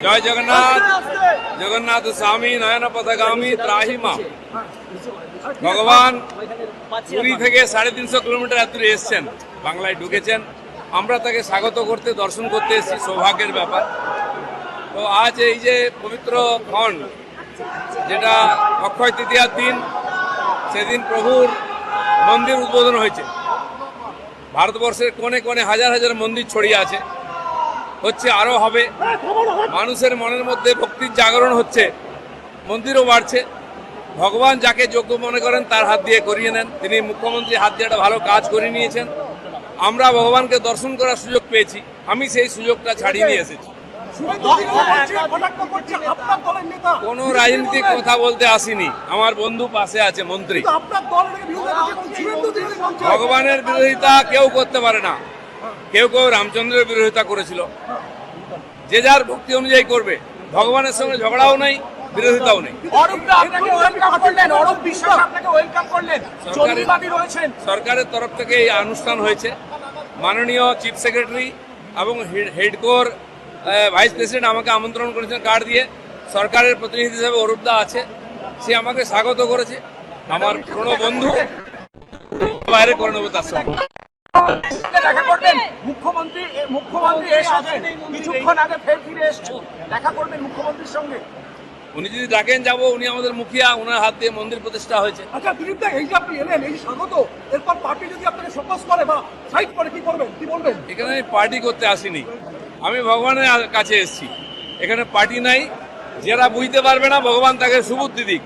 জয় জগন্নাথ। জগন্নাথ স্বামী নয়ন পথগামী ত্রাহি মা ভগবান পুরী থেকে সাড়ে তিনশো কিলোমিটার দূরে এসছেন, বাংলায় ঢুকেছেন। আমরা তাকে স্বাগত করতে, দর্শন করতে এসেছি, সৌভাগ্যের ব্যাপার। তো আজ এই যে পবিত্র ক্ষণ, যেটা অক্ষয় তৃতীয়ার দিন, সেদিন প্রভুর মন্দির উদ্বোধন হয়েছে। ভারতবর্ষের কোণে কোণে হাজার হাজার মন্দির ছড়িয়ে আছে। হচ্ছে আরও হবে। মানুষের মনের মধ্যে ভক্তির জাগরণ হচ্ছে মন্দিরও বাড়ছে। ভগবান যাকে যোগ্য মনে করেন তার হাত দিয়ে করিয়ে নেন। তিনি মুখ্যমন্ত্রী হাত দিয়ে একটা ভালো কাজ করে নিয়েছেন। আমরা ভগবানকে দর্শন করার সুযোগ পেয়েছি। আমি সেই সুযোগটা ছাড়িয়ে নিয়ে এসেছি। কোনো রাজনীতিক কথা বলতে আসিনি। আমার বন্ধু পাশে আছে মন্ত্রী। ভগবানের বিরোধিতা কেউ করতে পারে না। কেউ কেউ রামচন্দ্রের বিরোধিতা করেছিল। যে যার ভক্তি অনুযায়ী করবে ভগবানের সঙ্গে ঝগড়াও নেই বিরোধিতাও নেই। সরকারের তরফ থেকে এই অনুষ্ঠান হয়েছে। মাননীয় চিফ সেক্রেটারি এবং হেডকোর ভাইস প্রেসিডেন্ট আমাকে আমন্ত্রণ করেছেন কার্ড দিয়ে। সরকারের প্রতিনিধি হিসেবে অরূপদা আছে। সে আমাকে স্বাগত করেছে। আমার পুরনো বন্ধু বাইরে করে নেব তার সঙ্গে। দেখা করবেন? মুখ্যমন্ত্রী মুখ্যমন্ত্রী এসেছেন কিছুক্ষণ আগে ফের ফিরে এসেছেন দেখা করবেন মুখ্যমন্ত্রীর সঙ্গে। উনি যদি ডাকেন যাব। উনি আমাদের মুখিয়া ওনার হাত দিয়ে মন্দির প্রতিষ্ঠা হয়েছে। আচ্ছা দিলীপ দা এই যে আপনি এলেন এই স্বাগত। এরপর পার্টি যদি আপনাকে ফোকাস করে বা সাইড করে কি করবেন? কি বলবেন? এখানে আমি পার্টি করতে আসিনি। আমি ভগবানের কাছে এসেছি। এখানে পার্টি নাই। যারা বুঝতে পারবে না ভগবান তাকে সুবুদ্ধি দিক।